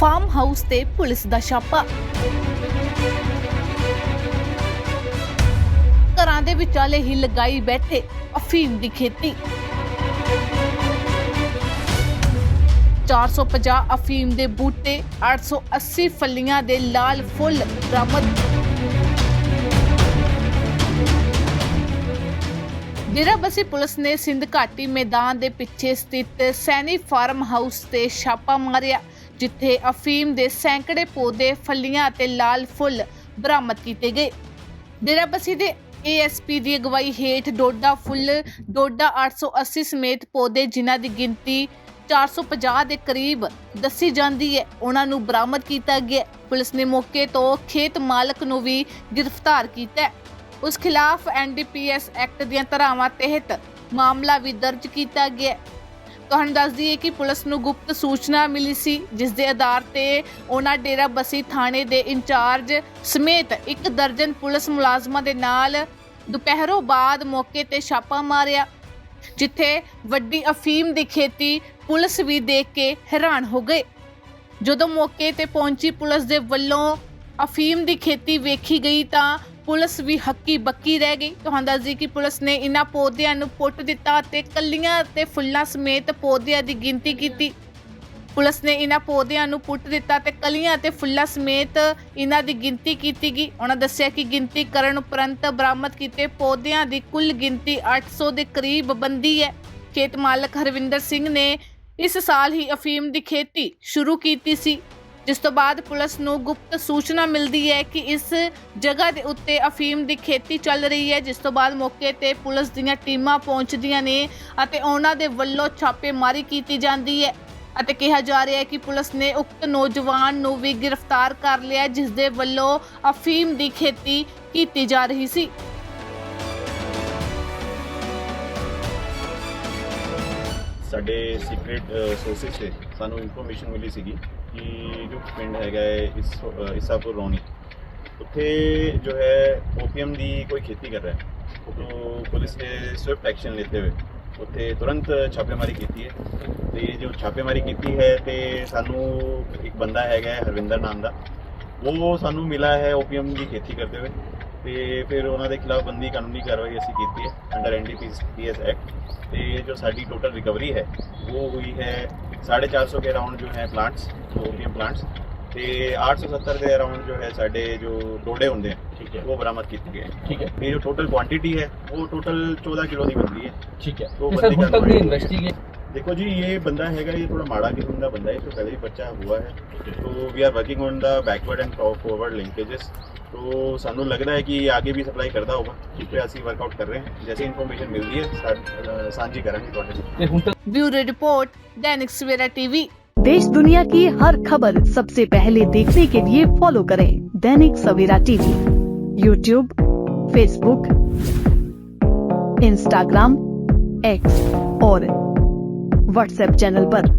Farm house ਤੇ police ਦਾ ਛਾਪਾ। ਘਰਾਂ ਦੇ ਵਿਚਾਲੇ ਹੀ ਲਗਾਈ ਬੈਠੇ ਅਫੀਮ ਦੀ ਖੇਤੀ। 450 ਅਫੀਮ ਦੇ ਬੂਟੇ 880 ਫਲੀਆਂ ਦੇ ਲਾਲ ਫੁੱਲ ਬਰਾਮਦ। ਡੇਰਾਬੱਸੀ ਪੁਲਿਸ ਨੇ ਸਿੰਧ ਘਾਟੀ ਮੈਦਾਨ ਦੇ ਪਿੱਛੇ ਸਥਿਤ ਸੈਨੀ ਫਾਰਮ ਹਾਊਸ ਤੇ ਛਾਪਾ ਮਾਰਿਆ। ਜਿੱਥੇ ਅਫੀਮ ਦੇ ਸੈਂਕੜੇ ਪੌਦੇ, ਫਲੀਆਂ ਅਤੇ ਲਾਲ ਫੁੱਲ ਬਰਾਮਦ ਕੀਤੇ ਗਏ। ਡੇਰਾਬੱਸੀ ਦੇ ਏਐਸਪੀ ਦੀ ਅਗਵਾਈ ਹੇਠ ਡੋਡਾ ਫੁੱਲ, ਡੋਡਾ 880 ਸਮੇਤ ਪੌਦੇ ਜਿਨ੍ਹਾਂ ਦੀ ਗਿਣਤੀ 450 ਦੇ ਕਰੀਬ ਦੱਸੀ ਜਾਂਦੀ ਹੈ, ਉਹਨਾਂ ਨੂੰ ਬਰਾਮਦ ਕੀਤਾ ਗਿਆ। ਪੁਲਿਸ ਨੇ ਮੌਕੇ ਤੋਂ ਖੇਤ ਮਾਲਕ ਨੂੰ ਵੀ ਗ੍ਰਿਫਤਾਰ ਕੀਤਾ ਹੈ। ਉਸ ਖਿਲਾਫ ਐਨਡੀਪੀਐਸ ਐਕਟ ਦੀਆਂ ਧਾਰਾਵਾਂ ਤਹਿਤ ਮਾਮਲਾ ਵੀ ਦਰਜ ਕੀਤਾ ਗਿਆ ਤੁਹਾਨੂੰ ਦੱਸ ਦਈਏ ਕਿ ਪੁਲਿਸ ਨੂੰ ਗੁਪਤ ਸੂਚਨਾ ਮਿਲੀ ਸੀ, ਜਿਸ ਦੇ ਆਧਾਰ ਤੇ ਉਹਨਾਂ ਡੇਰਾ ਬਸੀ ਥਾਣੇ ਦੇ ਇੰਚਾਰਜ ਸਮੇਤ ਇੱਕ ਦਰਜਨ ਪੁਲਿਸ ਮੁਲਾਜ਼ਮਾਂ ਦੇ ਨਾਲ ਦੁਪਹਿਰੋਂ ਬਾਅਦ ਮੌਕੇ ਤੇ ਛਾਪਾ ਮਾਰਿਆ, ਜਿੱਥੇ ਵੱਡੀ ਅਫੀਮ ਦੀ ਖੇਤੀ ਪੁਲਿਸ ਵੀ ਦੇਖ ਕੇ ਹੈਰਾਨ ਹੋ ਗਏ। ਜਦੋਂ ਮੌਕੇ ਤੇ ਪਹੁੰਚੀ ਪੁਲਿਸ ਦੇ ਵੱਲੋਂ ਅਫੀਮ ਦੀ ਖੇਤੀ ਵੇਖੀ ਗਈ ਤਾਂ ਪੁਲਿਸ ਵੀ ਹੱਕੀ ਬੱਕੀ ਰਹਿ ਗਈ। ਤੁਹਾਨੂੰ ਦੱਸ ਦਈਏ ਕਿ ਪੁਲਿਸ ਨੇ ਇਹਨਾਂ ਪੌਦਿਆਂ ਨੂੰ ਪੁੱਟ ਦਿੱਤਾ ਤੇ ਕੱਲੀਆਂ ਤੇ ਫੁੱਲਾਂ ਸਮੇਤ ਪੌਦਿਆਂ ਦੀ ਗਿਣਤੀ ਕੀਤੀ। ਪੁਲਿਸ ਨੇ ਇਹਨਾਂ ਪੌਦਿਆਂ ਨੂੰ ਪੁੱਟ ਦਿੱਤਾ ਤੇ ਕਲੀਆਂ ਤੇ ਫੁੱਲਾਂ ਸਮੇਤ ਇਹਨਾਂ ਦੀ ਗਿਣਤੀ ਕੀਤੀ ਗਈ। ਉਹਨਾਂ ਦੱਸਿਆ ਕਿ ਗਿਣਤੀ ਕਰਨ ਉਪਰੰਤ ਬਰਾਮਦ ਕੀਤੇ ਪੌਦਿਆਂ ਦੀ ਕੁੱਲ ਗਿਣਤੀ 800 ਦੇ ਕਰੀਬ ਬੰਦੀ ਹੈ। ਖੇਤ ਮਾਲਕ ਹਰਵਿੰਦਰ ਸਿੰਘ ਨੇ ਇਸ ਸਾਲ ਹੀ ਅਫੀਮ ਦੀ ਖੇਤੀ ਸ਼ੁਰੂ ਕੀਤੀ ਸੀ। ਜਿਸ ਤੋਂ ਬਾਅਦ ਪੁਲਿਸ ਨੂੰ ਗੁਪਤ ਸੂਚਨਾ ਮਿਲਦੀ ਹੈ ਕਿ ਇਸ ਜਗ੍ਹਾ ਦੇ ਉੱਤੇ ਅਫੀਮ ਦੀ ਖੇਤੀ ਚੱਲ ਰਹੀ ਹੈ, ਜਿਸ ਤੋਂ ਬਾਅਦ ਮੌਕੇ ਤੇ ਪੁਲਿਸ ਦੀਆਂ ਟੀਮਾਂ ਪਹੁੰਚਦੀਆਂ ਨੇ ਅਤੇ ਉਹਨਾਂ ਦੇ ਵੱਲੋਂ ਛਾਪੇਮਾਰੀ ਕੀਤੀ ਜਾਂਦੀ ਹੈ ਅਤੇ ਕਿਹਾ ਜਾ ਰਿਹਾ ਹੈ ਕਿ ਪੁਲਿਸ ਨੇ ਉਕਤ ਨੌਜਵਾਨ ਨੂੰ ਵੀ ਗ੍ਰਿਫਤਾਰ ਕਰ ਲਿਆ, ਜਿਸ ਦੇ ਵੱਲੋਂ ਅਫੀਮ ਦੀ ਖੇਤੀ ਕੀਤੀ ਜਾ ਰਹੀ ਸੀ। ਸਾਡੇ ਸੀਕ੍ਰੀਟ ਸੋਰਸਿਸ ਤੇ ਸਾਨੂੰ ਇਨਫੋਰਮੇਸ਼ਨ ਮਿਲੀ ਸੀਗੀ। ਕਿ ਜੋ ਪਿੰਡ ਹੈਗਾ ਹੈ ਇਸ ਇਸਾਪੁਰ ਰੋਣੀ ਉੱਥੇ ਜੋ ਹੈ ਓਪੀਐਮ ਦੀ ਕੋਈ ਖੇਤੀ ਕਰ ਰਿਹਾ ਹੈ ਤੋ ਪੁਲਿਸ ਨੇ ਸਵਿਫਟ ਐਕਸ਼ਨ ਲਿੱਤੇ ਹੋਏ ਉੱਥੇ ਤੁਰੰਤ ਛਾਪੇਮਾਰੀ ਕੀਤੀ ਹੈ ਤੇ ਜੋ ਛਾਪੇਮਾਰੀ ਕੀਤੀ ਹੈ ਤੇ ਸਾਨੂੰ ਇੱਕ ਬੰਦਾ ਹੈਗਾ ਹਰਵਿੰਦਰ ਨਾਮ ਦਾ ਉਹ ਸਾਨੂੰ ਮਿਲਾ ਹੈ ਓਪੀਐਮ ਦੀ ਖੇਤੀ ਕਰਦੇ ਹੋਏ ਤੇ ਫਿਰ ਉਹਨਾਂ ਦੇ ਖਿਲਾਫ ਬੰਦੀ ਕਾਨੂੰਨੀ ਕਾਰਵਾਈ ਅਸੀਂ ਕੀਤੀ ਹੈ ਅੰਡਰ ਐਨਡੀਪੀਐਸ ਐਕਟ ਤੇ ਜੋ ਸਾਡੀ ਟੋਟਲ ਰਿਕਵਰੀ ਹੈ ਉਹ ਹੋਈ ਹੈ साढ़े चार सौ के अराउंड जो है प्लांट्स ओपीएम प्लांट्स ਤੇ 870 ਦੇ ਅਰਾਊਂਡ ਜੋ ਹੈ ਸਾਡੇ ਜੋ ਡੋਡੇ ਹੁੰਦੇ ਆ ਠੀਕ ਹੈ ਉਹ ਬਰਾਮਦ ਕੀਤੇ ਗਏ ਠੀਕ ਹੈ ਇਹ ਜੋ ਟੋਟਲ ਕੁਆਂਟੀਟੀ ਹੈ ਉਹ ਟੋਟਲ 14 किलो ਦੀ ਬਣਦੀ ਹੈ ठीक है तो तो सर बंदी ਹੁਣ तक कार्रवाई भी हुई है। इन्वेस्टिगेट देखो जी ये बंदा हैगा ये थोड़ा माड़ा किस्म का बंदा है इसको पहले ही बच्चा हुआ है तो we are working on the backward and forward linkages तो सानू लग रहा है कि आगे भी सप्लाई करता होगा। ਇਸ ਤੇ ਅਸੀਂ वर्कआउट कर रहे हैं। जैसे इन्फॉर्मेशन ਮਿਲਦੀ ਹੈ ਸਾਂਝੀ ਕਰਾਂਗੇ ब्यूरो रिपोर्ट दैनिक सवेरा टीवी। देश दुनिया की हर खबर सबसे पहले देखने के लिए फॉलो करें Dainik Savera TV. YouTube Facebook Instagram X और व्हाट्सएप चैनल पर।